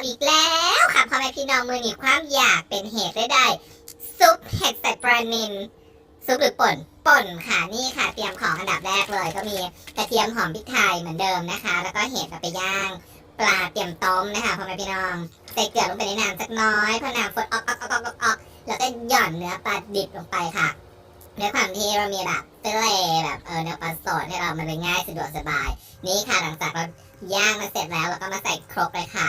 ามอีกแล้วค่ะพ่อแม่พี่น้องมือหนีความอยากเป็นเหตุได้ได้ซุปเห็ดใส่ปลานินซุปหรือป่นป่นค่ะนี่ค่ะเตรียมของอันดับแรกเลย ก็มีกระเทียมหอมพริกไทยเหมือนเดิมนะคะ แล้วก็เห็ดไปย่างปลาเตรียมต้มนะคะพ่อแม่พี่น้องใส่เกลือลงไปในน้ำสักน้อยพอน้ำฟดออกออกออกออกออกแล้วก็หย่อนเนื้อปลาดิบลงไปค่ะด้วความที่เรามีแบบเตลแบบเออเนื้อปลาสดให้เรามันเป็นง่ายสะดวกสบาย นี่ค่ะหลังจากเราย่างมาเสร็จแล้วเราก็มาใส่ครกเลยค่ะ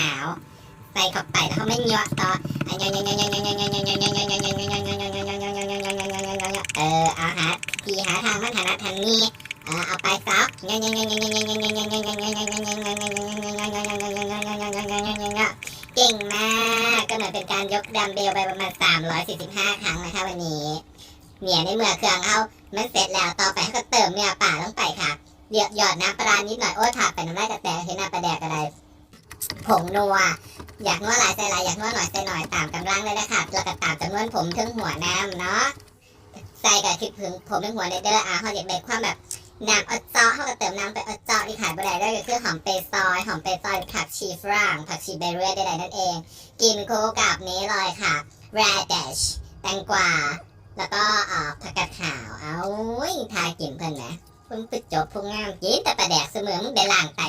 ใส่เข้าไปแล้วเขาไม่เยอะต่อเออเอาหาทีหาทางมันถนัดทางนี้เออเอาไปซับเก่งมากก็เหมือนเป็นการยกดัมเบลไปประมาณ 345 ครั้งนะคะวันนี้เนี่ยในเมื่อเครื่องเอามันเสร็จแล้วต่อไปเขาก็เติมเนื้อป่าลงไปค่ะเดี๋ยวหยอดน้ำปลานิดหน่อยโอ้ถาดไปน้ำลายกระแตเห็นน้ำปลาแดกอะไรผงนัว อยากนวหลายใส่หลายอยากนัวหน่อยใส่หน่อยตามกำลังเลยนะคะแล้วก็ตามจำนวนผมถึงหัวน้ำเนาะใส่กับคิดถึงผมเป็นหัวในเด้ออะเขาอยากได้ความแบบน้ำอดเจาเขาก็เติมน้ำไปอดเจาะที่ขายบะได้ได้ก็คือหอมเปย์ซอยหอมเปย์ซอยผักชีฝรั่งผักชีเบเรียใดๆนั่นเอง กินคู่กับนี้เลยค่ะ radish แตงกวาแล้วก็อ่อผักกาดขาว เอาทากินเพิ่นนะเพิ่งไปจบพุ่งงามกินแต่ประแดกเสมอมึงได้ล้างไต